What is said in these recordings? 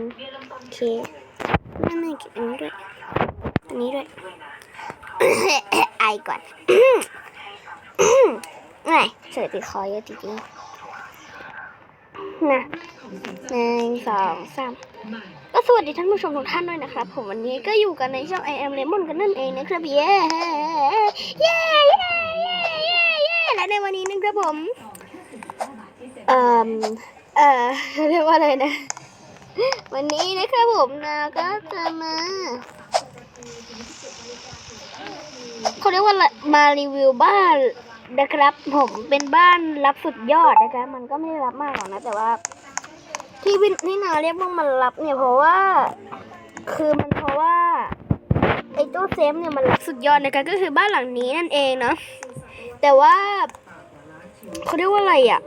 มโอเคไม่ไม่เก็บอันนี้ด้วยอันนี้ด้วยไอก่อนไงเสือติดคอเยอะจริงๆนะหนึ่งสองสามก็สวัสดีท่านผู้ชมทุกท่านด้วยนะครับ ผมวันนี้ก็อยู่กันในช่อง I am Lemon กันนั่นเองนะครับเย้เย้เย้เย้เย้เย้และในวันนี้นะครับผม เอ่อ เอ่อเรียกว่าอะไรนะ วันนี้นะครับผมนะก็จะมาเขาเรียกว่ามารีวิวบ้านนะครับผมเป็นบ้านรับสุดยอดนะคะมันก็ไม่ได้รับมากหรอกนะ แต่ว่า ที่วินที่นาเรียกว่ามันรับเนี่ยเพราะว่า คือมันเพราะว่าไอ้ตู้เซฟเนี่ยมันรับสุดยอดนะคะก็คือบ้านหลังนี้นั่นเองเนาะแต่ว่าเขาเรียกว่าอะไรอะ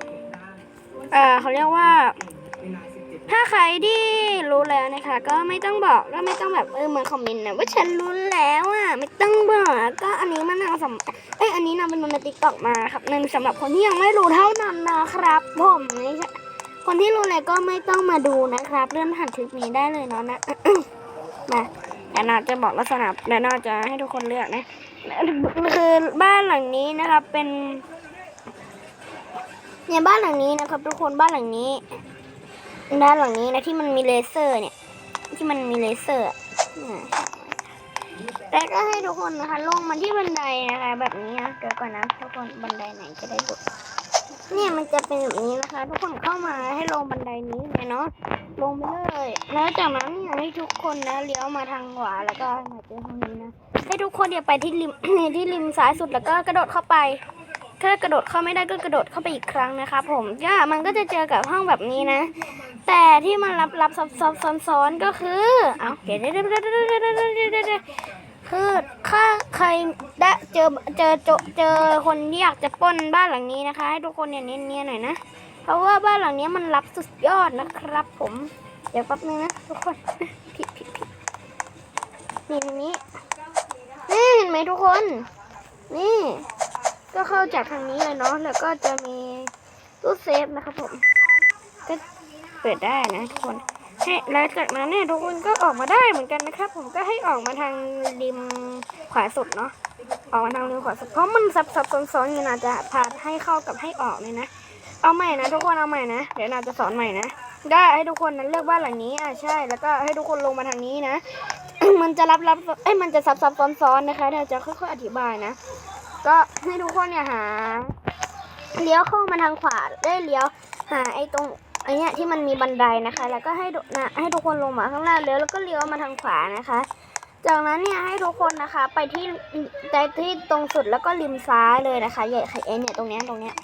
อ่าเขาเรียกว่า ถ้าใครที่รู้แล้วนะคะ ก็ไม่ต้องบอกก็ไม่ต้องแบบเออมาคอมเมนต์นะว่าฉันรู้แล้วอะไม่ต้องบอกก็อันนี้มันเอาสำเอ้ยอันนี้นำเป็นมันติ๊กตอกมาครับนั่นสำหรับคนที่ยังไม่รู้เท่านั้นนะครับ ผมไม่คนที่รู้แล้วก็ไม่ต้องมาดูนะครับเลื่อนผ่านคลิปนี้ได้เลยเนาะนะมาแต่นาจะบอกลักษณะและนาจะให้ทุกคนเลือกนะคือบ้านหลังนี้นะครับเป็นเนี่ยบ้านหลังนี้นะครับ ทุกคนบ้านหลังนี้ ด้านหลังนี้นะที่มันมีเลเซอร์เนี่ย ที่มันมีเลเซอร์แต่ก็ให้ทุกคนนะคะ ลงมาที่บันไดนะคะ แบบนี้นะเดี๋ยวก่อนนะทุกคนบันไดไหนจะได้บุเนี่ยมันจะเป็นแบบนี้นะคะ ทุกคนเข้ามาให้ลงบันไดนี้เลยเนาะลงไปเลย แล้วจากนั้นเนี่ยให้ทุกคนนะเลี้ยวมาทางขวาแล้วก็มาเจอทางนี้นะให้ทุกคนเดี๋ยวไปที่ริมที่ริมซ้ายสุดแล้วก็กระโดดเข้าไป ถ้ากระโดดเข้าไม่ได้ก็กระโดดเข้าไปอีกครั้งนะคะ ผมก็มันก็จะเจอกับห้องแบบนี้นะ แต่ที่มันรับรับซับซับซ้อนซ้อนก็คือเอาเดี๋ยวคือถ้าใครได้เจอเจอเจอเจอคนที่อยากจะป้นบ้านหลังนี้นะคะ ให้ทุกคนเนี่ยเนียนๆหน่อยนะเพราะว่าบ้านหลังนี้มันรับสุดยอดนะครับ ผมเดี๋ยวแป๊บนึงนะทุกคนผิดผิดผิดนี่นี่นี่เห็นไหมทุกคน นี่ จากทางนี้เลยเนาะแล้วก็จะมีตู้เซฟนะครับผมก็เปิดได้นะทุกคนให้แล้วจากนั้นเนี่ยทุกคนก็ออกมาได้เหมือนกันนะครับ ผมก็ให้ออกมาทางริมขวาสุดเนาะออกมาทางริมขวาสุดเพราะมันซับซับซ้อนซ้อนอยู่นาจะพาให้เข้ากับให้ออกเลยนะเอาใหม่นะทุกคนเอาใหม่นะเดี๋ยวนาจะสอนใหม่นะได้ให้ทุกคนนั้นเลือกบ้านหลังนี้อะใช่ แล้วก็ให้ทุกคนลงมาทางนี้นะมันจะรับรับเอ้ยมันจะซับซับซ้อนซ้อนนะคะเดี๋ยวจะค่อยๆอธิบายนะ ก็ให้ทุกคนเนี่ยหาเลี้ยวเข้ามาทางขวาได้เลี้ยวหาไอ้ตรงไอ้เนี้ยที่มันมีบันไดนะคะ แล้วก็ให้ดูนะให้ทุกคนลงมาข้างล่างเลี้ยวแล้วก็เลี้ยวมาทางขวานะคะ จากนั้นเนี่ยให้ทุกคนนะคะไปที่ไปที่ตรงสุดแล้วก็ริมซ้ายเลยนะคะใหญ่ไข่เอ็นเนี่ยตรงเนี้ยตรงเนี้ย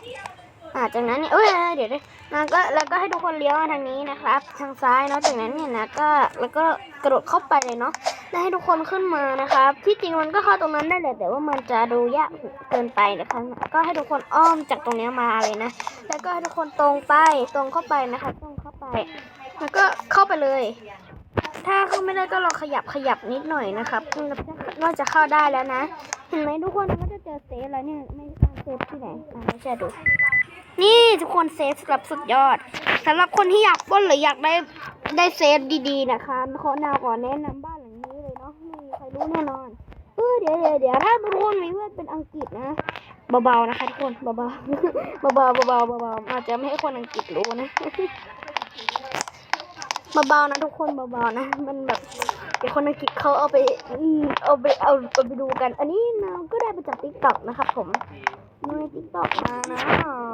อ่าจากนั้นเนี่ยเอ้ยเดี๋ยวนะก็แล้วก็ให้ทุกคนเลี้ยวมาทางนี้นะครับ ทางซ้ายเนาะจากนั้นเนี่ยนะก็แล้วก็กระโดดเข้าไปเลยเนาะแล้วให้ทุกคนขึ้นมานะคะที่จริงมันก็เข้าตรงนั้นได้แหละแต่ว่ามันจะดูยากเกินไปนะคะก็ให้ทุกคนอ้อมจากตรงนี้มาเลยนะ แล้วก็ให้ทุกคนตรงไปตรงเข้าไปนะคะตรงเข้าไป แล้วก็เข้าไปเลย ถ้าเข้าไม่ได้ก็ลองขยับขยับนิดหน่อยนะครับว่าจะเข้าได้แล้วนะ เห็นไหมทุกคนก็จะเจอเซฟแล้วเนี่ยไม่เซฟที่ไหนไม่ใช่ดู นี่ทุกคนเซฟสำหรับสุดยอดสำหรับคนที่อยากป้นหรืออยากได้ได้เซฟดีๆนะคะขอแนวก่อนแนะนำบ้านหลังนี้เลยเนาะไม่มีใครรู้แน่นอนเออเดี๋ยวเดี๋ยวเดี๋ยวถ้าทุกคนมีเพื่อนเป็นอังกฤษนะเบาๆนะคะทุกคนเบาๆเบาๆเบาๆเบาๆอาจจะไม่ให้คนอังกฤษรู้นะ เบาๆนะทุกคนเบาๆนะ มันแบบเดี๋ยวคนอังกฤษเขาเอาไปเอาไปเอาไปดูกัน อันนี้นะก็ได้ไปจากติ๊กต็อกนะครับผมในติ๊กต็อกมานะ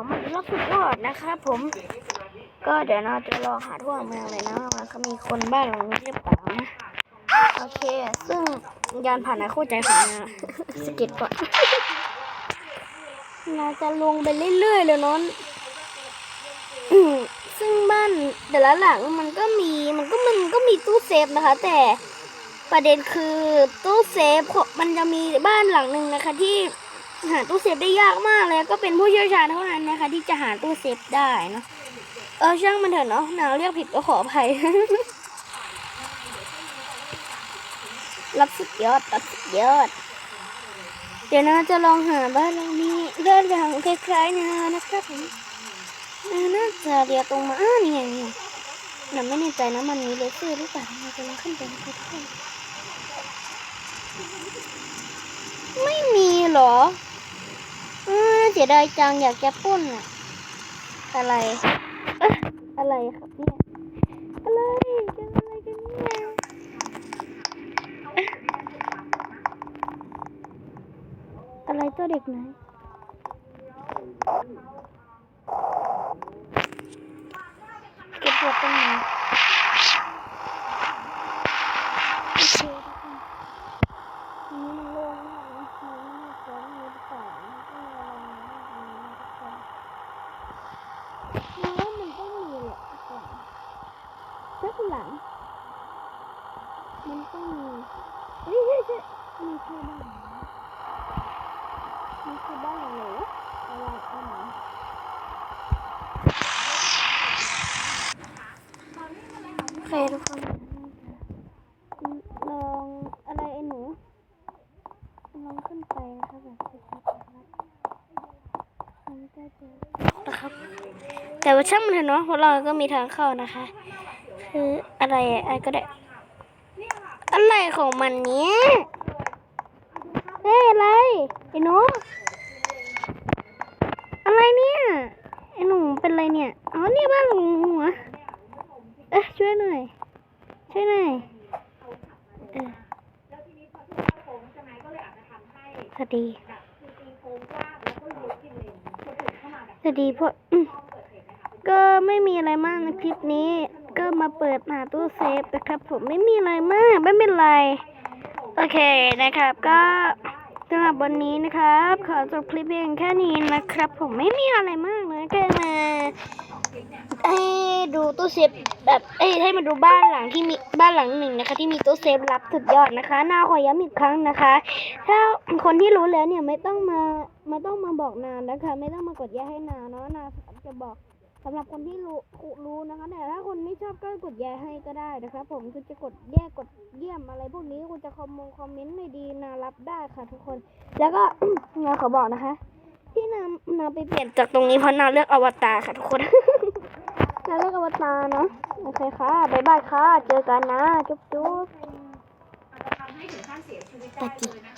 มันรับสุดยอดนะครับผม ก็เดี๋ยวเราจะลองหาทั่วเมืองเลยนะว่าเขามีคนบ้านหลังนี้หรือเปล่านะโอเค ซึ่งยานผ่านนะคู่ใจของนาสก็ตก่อนเราจะลงไปเรื่อยๆเลยนอะอืม ซึ่งบ้านแต่ละหลังมันก็มีมันก็มันก็มีตู้เซฟนะคะ แต่ประเด็นคือตู้เซฟมันจะมีบ้านหลังหนึ่งนะคะ ที่หาตู้เซฟได้ยากมากเลยก็เป็นผู้เชี่ยวชาญเท่านั้นนะคะ ที่จะหาตู้เซฟได้เนะเออช่างมันเถอะเนาะนาวเรียกผิดก็ขออภัยรับสุดยอดรับสุดยอด เดี๋ยวนะจะลองหาบ้านหลังนี้เดินหลังคล้ายๆนะนะครับผม น่าจะเรียกตรงมาอ้านี่ไงนี่ไงเราไม่แน่ใจนะมันมีเลเซอร์หรือเปล่าเราจะลองขึ้นไปนะคะทุกคนไม่มีหรอเออเสียดายจังอยากจะปุ้นอะอะไรอะอะไรครับเนี่ย อะไรเจออะไรกันเนี่ยอะอะไรตัวเด็กไหน เก็บตัวตรงไหนโอเคทุกคนอันนี้มันโล่งมากนะมันไม่น่ากลัวไม่มีหรือเปล่ามันต้องมีอะไรนะอันนี้นะทุกคน ว่ามันต้องมีแหละก่อนสักหลัง มันต้องมีเฮ้ยเฮ้ยเฮ้ยมีใช่บ้านไหนมีใช่บ้านหนูอะไรอันไหนโอ เคทุกคนลองอะไรไอ้หนูลองขึ้นไปนะคะแบบชัดๆนะครับมันะนะครับ แต่ว่าช่างมันเถอะเนาะเพราะเราก็มีทางเข้านะคะ คืออะไรอะอะไรก็ได้ อะไรของมันเนี้ยเฮ้ยอะไรไอ้หนูอะไรเนี่ยไอ้หนูเป็นอะไรเนี่ย อ๋อเนี่ยบ้านหนูเหร อเอ๊ะช่วยหน่อย ช่วยหน่อยสวัสดีสวัสดีพวกอืมก็ไม่มีอะไรมากในคลิปนี้ ก็มาเปิดหาตู้เซฟนะครับ ผมไม่มีอะไรมากไม่เป็นไร โอเคนะครับ ก็สำหรับวันนี้นะครับ ขอจบคลิปเพียงแค่นี้นะครับ ผมไม่มีอะไรมากเลยแค่มา ให้ดูตู้เซฟแบบเอ้ยให้มาดูบ้านหลังที่มีบ้านหลังหนึ่งนะคะ ที่มีตู้เซฟรับสุดยอดนะคะนาขอย้ำอีกครั้งนะคะ ถ้าคนที่รู้แล้วเนี่ยไม่ต้องมาไม่ต้องมาบอกนานนะคะ ไม่ต้องมากดแยกให้นานเนาะนาจะบอกสำหรับคนที่รู้รู้นะคะแต่ถ้าคนไม่ชอบก็กดแยกให้ก็ได้นะคะผมคือจะกดแยกกดเยี่ยมอะไรพวกนี้คุณจะคอมมงคอมเมนต์ไม่ดีนารับได้ค่ะทุกคน แล้วก็นาขอบอกนะคะที่นานาไปเปลี่ยนจากตรงนี้เพราะนาเลือกอวตารค่ะทุกคน นาเลือกอวตารเนาะโอเคค่ะบ๊ายบายค่ะ เจอกันนะ จุ๊บจุ๊บ อาจจะทำให้ถึงขั้นเสียชีวิตได้เลยนะคะ